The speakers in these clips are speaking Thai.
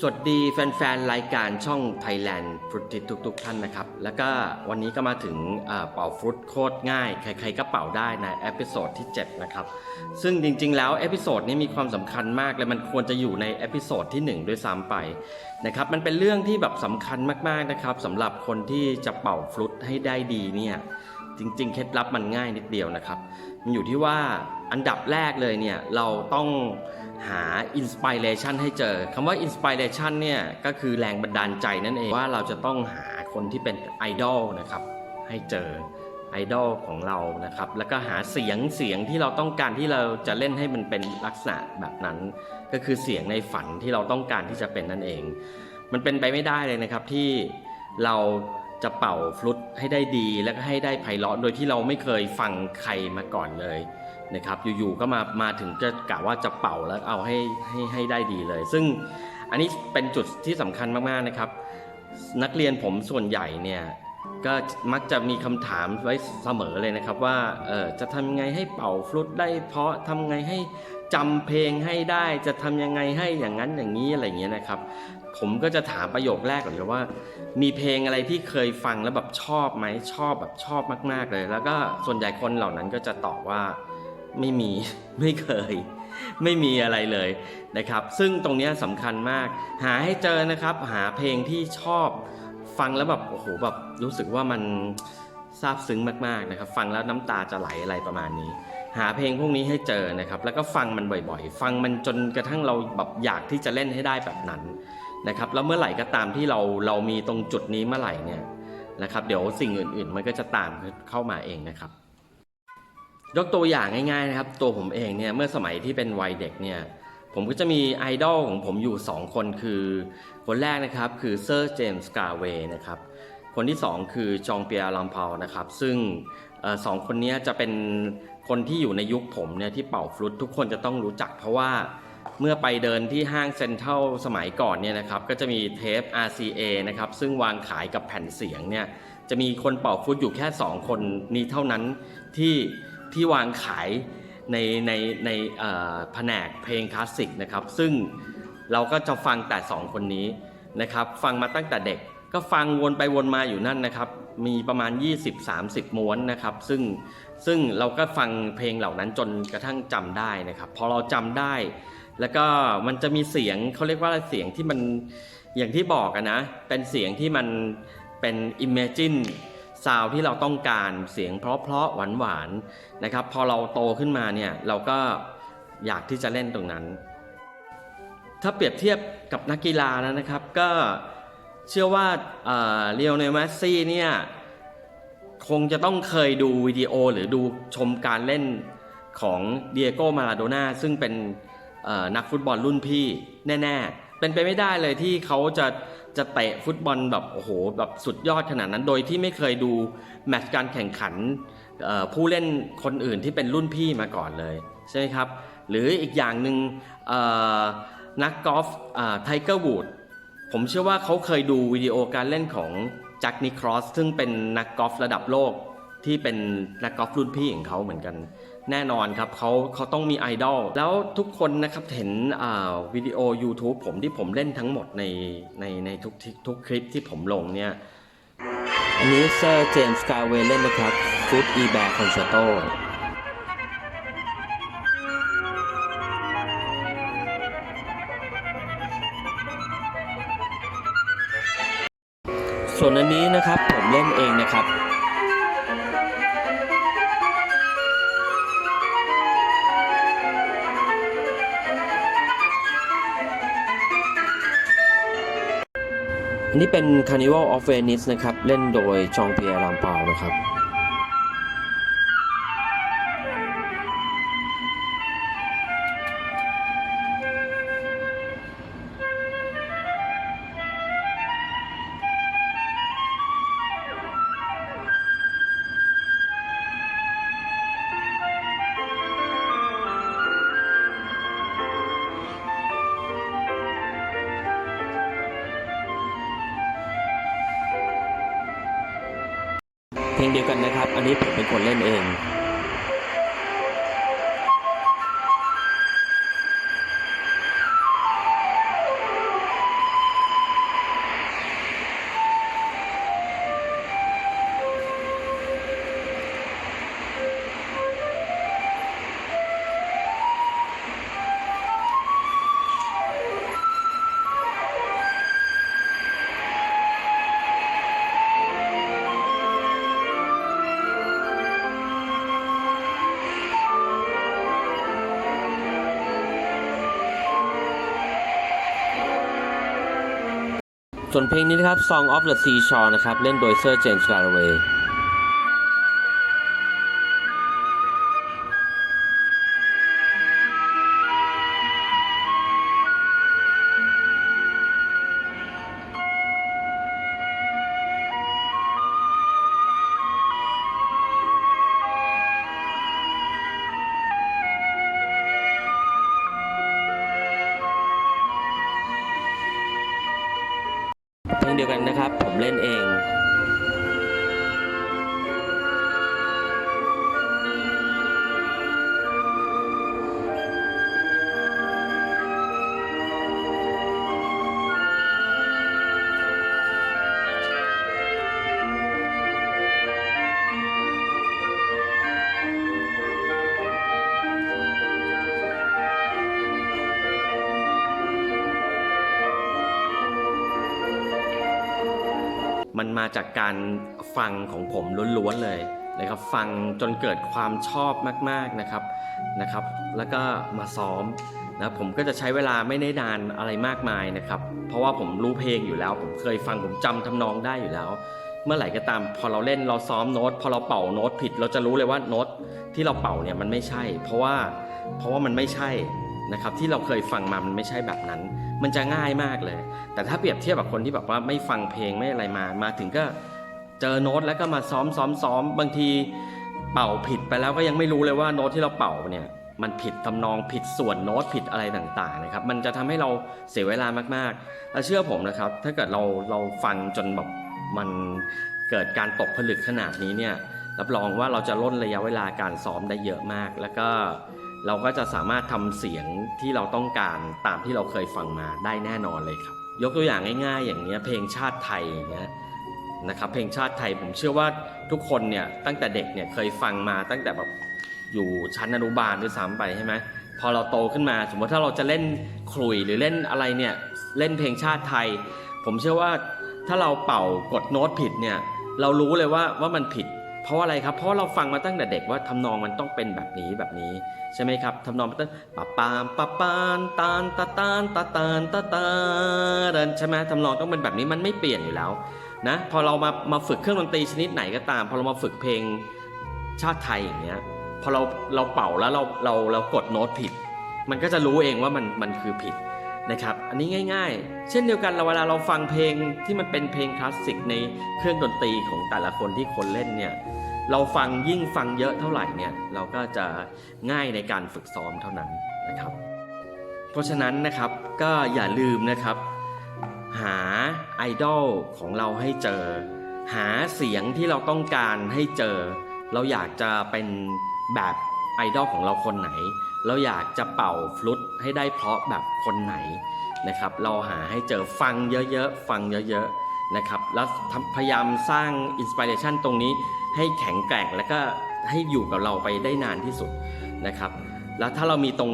สวัสดีแฟนๆ รายการช่อง Thailand ฟรุตติทุกๆ ท่านนะครับ แล้วก็วันนี้ก็มาถึงเป่าฟรุตโคตรง่าย ใครๆ ก็เป่าได้ในเอพิโซดที่ 7 นะครับ ซึ่งจริงๆ แล้วเอพิโซดนี้มีความสำคัญมากเลยมันควรจะอยู่ในเอพิโซดที่ 1 ด้วยซ้ำไปนะครับ มันเป็นเรื่องที่แบบสำคัญมากๆ นะครับสำหรับคนที่จะเป่าฟรุตให้ได้ดีเนี่ย จริง ๆ เคล็ดลับมันง่ายนิดเดียวนะครับ มันอยู่ที่ว่าอันดับแรกเลยเนี่ยเราต้องหาอินสปิเรชันให้เจอคำว่าอินสปิเรชันเนี่ยก็คือแรงบันดาลใจนั่นเองว่าเราจะต้องหาคนที่เป็นไอดอลนะครับให้เจอไอดอลของเรานะครับ แล้วก็หาเสียงเสียงที่เราต้องการที่เราจะเล่นให้มันเป็นลักษณะแบบนั้น ก็คือเสียงในฝันที่เราต้องการที่จะเป็นนั่นเอง มันเป็นไปไม่ได้เลยนะครับที่เรา จะเป่าฟลุตให้ได้ดีแล้วก็ให้ได้ไพเราะโดยที่เราไม่เคยฟังใครมาก่อนเลยนะครับ อยู่ๆก็มามาถึงจะกะว่าจะเป่าแล้วเอาให้ให้ให้ได้ดีเลย ซึ่งอันนี้เป็นจุดที่สำคัญมากๆนะครับ นักเรียนผมส่วนใหญ่เนี่ยก็มักจะมีคำถามไว้เสมอเลยนะครับว่าเออจะทำไงให้เป่าฟลุตได้เพราะทำไงให้ จำเพลงให้ได้จะทำยังไงให้อย่างนั้นอย่างนี้อะไรเงี้ยนะครับ ผมก็จะถามประโยคแรกก่อนเลยว่า มีเพลงอะไรที่เคยฟังแล้วแบบชอบไหมชอบแบบชอบมาก ๆเลย แล้วก็ส่วนใหญ่คนเหล่านั้นก็จะตอบว่าไม่มีไม่เคย ไม่มีอะไรเลยนะครับ ซึ่งตรงนี้สำคัญมาก หาให้เจอนะครับ หาเพลงที่ชอบฟังแล้วแบบโอ้โหแบบรู้สึกว่ามันซาบซึ้งมากๆนะครับ ฟังแล้วน้ำตาจะไหลอะไรประมาณนี้ หาเพลงพวกนี้ให้เจอนะครับแล้วก็ฟังมันบ่อยๆ ฟังมันจนกระทั่งเราแบบอยากที่จะเล่นให้ได้แบบนั้นนะครับแล้วเมื่อไหร่ก็ตามที่เราเรามีตรงจุดนี้เมื่อไหร่เนี่ยนะครับเดี๋ยวสิ่งอื่นๆ มันก็จะตามเข้ามาเองนะครับ ยกตัวอย่างง่ายๆนะครับตัวผมเองเนี่ยเมื่อสมัยที่เป็นวัยเด็กเนี่ยผมก็จะมีไอดอลของผมอยู่ 2 คนคือ คนแรกนะครับคือเซอร์เจมส์กาเวย์นะครับคนที่ 2 คือจองเปียร์ลัมพาวนะครับซึ่งออสองคนนี้จะเป็น คนที่อยู่ในยุคผมเนี่ยที่เป่าฟลุตทุกคนจะต้องรู้จัก เพราะว่าเมื่อไปเดินที่ห้างเซ็นทรัลสมัยก่อนเนี่ยนะครับก็จะมีเทป RCA นะครับซึ่งวางขายกับแผ่นเสียงเนี่ยจะมีคนเป่าฟลุตอยู่แค่ 2 คนนี้เท่านั้นที่ที่วางขายในในในอ่อแผนกเพลงคลาสสิกนะครับซึ่งเราก็จะฟังแต่สองคนนี้นะครับฟังมาตั้งแต่เด็ก ก็ฟังวนไปวนมาอยู่นั่นนะครับ มีประมาณ 20-30 ม้วนนะครับ ซึ่งซึ่งเราก็ฟังเพลงเหล่านั้นจนกระทั่งจำได้นะครับพอเราจำได้ แล้วก็มันจะมีเสียงเขาเรียกว่าเสียงที่มันอย่างที่บอกอะนะ เป็นเสียงที่มันเป็น Imagine ซาวที่เราต้องการเสียงเพราะๆหวานๆนะครับ พอเราโตขึ้นมาเนี่ยเราก็อยากที่จะเล่นตรงนั้น ถ้าเปรียบเทียบกับนักกีฬาแล้วนะครับก็ เชื่อว่าเรียวเนลเมสซี่เนี่ยคงจะต้องเคยดูวิดีโอหรือดูชมการเล่นของเดียโก้มาราโดน่าซึ่งเป็นนักฟุตบอลรุ่นพี่แน่ ๆ เป็นไปไม่ได้เลยที่เขาจะจะเตะฟุตบอลแบบโอ้โหแบบสุดยอดขนาดนั้น โดยที่ไม่เคยดูแมตช์การแข่งขันผู้เล่นคนอื่นที่เป็นรุ่นพี่มาก่อนเลยใช่ไหมครับ หรืออีกอย่างหนึ่งเอ่อนักกอล์ฟไทเกอร์วูด ผมเชื่อว่าเขาเคยดูวิดีโอการเล่นของแจ็คนิครอสซึ่งเป็นนักกอล์ฟระดับโลกที่เป็นนักกอล์ฟรุ่นพี่ของเขาเหมือนกัน แน่นอนครับเขาเขาต้องมีไอดอลแล้วทุกคนนะครับเห็นวิดีโอ YouTube ผมที่ผมเล่นทั้งหมดในในในทุกทุกคลิปที่ผมลงเนี่ยอันนี้เซอร์เจมส์กาเวเล่นนะครับฟุตอีแบรคอนแชตโต ส่วนอันนี้นะครับผมเล่นเองนะครับอันนี้เป็น Carnival of Venice นะครับ เล่นโดยชองเปียร์ลามเปานะครับ เพลงเดียวกันนะครับ อันนี้ผมเป็นคนเล่นเอง ส่วนเพลงนี้นะครับ Song of the Seashore นะครับ เล่นโดยเซอร์เจมส์การ์เวย์ื่องเดียวกันนะครับ ผมเล่นเอง มันมาจากการฟังของผมล้วนๆเลยนะครับฟังจนเกิดความชอบมากๆนะครับนะครับ แล้วก็มาซ้อมนะผมก็จะใช้เวลาไม่ได้นานอะไรมากมายนะครับ เพราะว่าผมรู้เพลงอยู่แล้ว ผมเคยฟังผมจำทำนองได้อยู่แล้ว เมื่อไหร่ก็ตามพอเราเล่นเราซ้อมโน้ต พอเราเป่าโน้ตผิด เราจะรู้เลยว่าโน้ตที่เราเป่าเนี่ยมันไม่ใช่ เพราะว่าเพราะว่ามันไม่ใช่ นะครับที่เราเคยฟังมามันไม่ใช่แบบนั้น มันจะง่ายมากเลย แต่ถ้าเปรียบเทียบกับคนที่แบบว่าไม่ฟังเพลงไม่อะไรมา มาถึงก็เจอโน้ตแล้วก็มาซ้อมซ้อมซ้อมบางทีเป่าผิดไปแล้วก็ยังไม่รู้เลยว่าโน้ตที่เราเป่าเนี่ยมันผิดทำนองผิดส่วนโน้ตผิดอะไรต่างๆนะครับมันจะทำให้เราเสียเวลามากๆแล้วเชื่อผมนะครับ ถ้าเกิดเราเราฟังจนแบบมันเกิดการตกผลึกขนาดนี้เนี่ยรับรองว่าเราจะลดระยะเวลาการซ้อมได้เยอะมาก แล้วก็ เราก็จะสามารถทำเสียงที่เราต้องการตามที่เราเคยฟังมาได้แน่นอนเลยครับ ยกตัวอย่างง่ายๆ อย่างเนี้ยเพลงชาติไทยอย่างเงี้ยนะครับเพลงชาติไทยผมเชื่อว่าทุกคนเนี่ยตั้งแต่เด็กเนี่ยเคยฟังมาตั้งแต่แบบอยู่ชั้นอนุบาลด้วยซ้ำไปใช่ไหมพอเราโตขึ้นมา สมมติถ้าเราจะเล่นขลุ่ยหรือเล่นอะไรเนี่ยเล่นเพลงชาติไทย ผมเชื่อว่าถ้าเราเป่ากดโน้ตผิดเนี่ยเรารู้เลยว่าว่ามันผิด เพราะอะไรครับ เพราะเราฟังมาตั้งแต่เด็กว่าทำนองมันต้องเป็นแบบนี้แบบนี้ใช่ไหมครับทำนองมันต้องปะปามปะปานตานตาตานตาตานตาตาเดินใช่ไหมทำนองต้องเป็นแบบนี้มันไม่เปลี่ยนอยู่แล้วนะพอเรามามาฝึกเครื่องดนตรีชนิดไหนก็ตาม พอเรามาฝึกเพลงชาติไทยอย่างเงี้ยพอเราเราเป่าแล้วเราเราเรากดโน้ตผิด มันก็จะรู้เองว่ามันมันคือผิดนะครับ อันนี้ง่ายๆ เช่นเดียวกันเราเวลาเราฟังเพลงที่มันเป็นเพลงคลาสสิกในเครื่องดนตรีของแต่ละคนที่คนเล่นเนี่ย เราฟังยิ่งฟังเยอะเท่าไหร่เนี่ยเราก็จะง่ายในการฝึกซ้อมเท่านั้นนะครับ เพราะฉะนั้นนะครับก็อย่าลืมนะครับ หาไอดอลของเราให้เจอ หาเสียงที่เราต้องการให้เจอ เราอยากจะเป็นแบบไอดอลของเราคนไหน เราอยากจะเป่าฟลุตให้ได้เพราะแบบคนไหนนะครับ เราหาให้เจอฟังเยอะๆฟังเยอะๆนะครับแล้วพยายามสร้างอินสปิเรชันตรงนี้ ให้แข็งแกร่งแล้วก็ให้อยู่กับเราไปได้นานที่สุดนะครับ แล้วถ้าเรามีตรง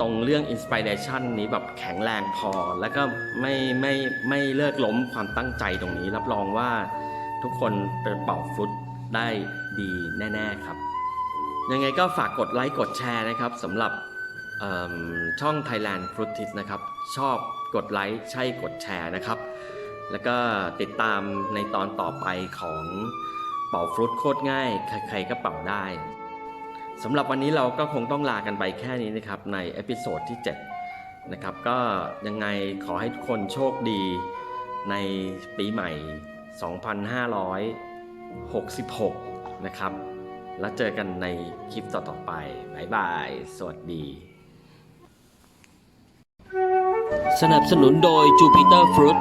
ตรงเรื่องอินสปิเรชันนี้แบบแข็งแรงพอ แล้วก็ไม่ไม่ไม่เลิกล้มความตั้งใจตรงนี้ รับรองว่าทุกคนเป็นเป่าฟลุตได้ดีแน่ ๆ ครับ ยังไงก็ฝากกดไลค์กดแชร์นะครับสำหรับช่อง Thailand f r u i t i s นะครับ ชอบกดไลค์ใช่กดแชร์นะครับ แล้วก็ติดตามในตอนต่อไปของ เป่าฟรุตโคตรง่าย ใครๆก็เป่าได้สำหรับวันนี้เราก็คงต้องลากันไปแค่นี้นะครับ ในเอพิโซดที่ 7 นะครับ ก็ยังไงขอให้ทุกคนโชคดีในปีใหม่ 2566 นะครับ แล้วเจอกันในคลิปต่อๆไป บ๊ายบาย สวัสดี สนับสนุนโดย Jupiter Fruit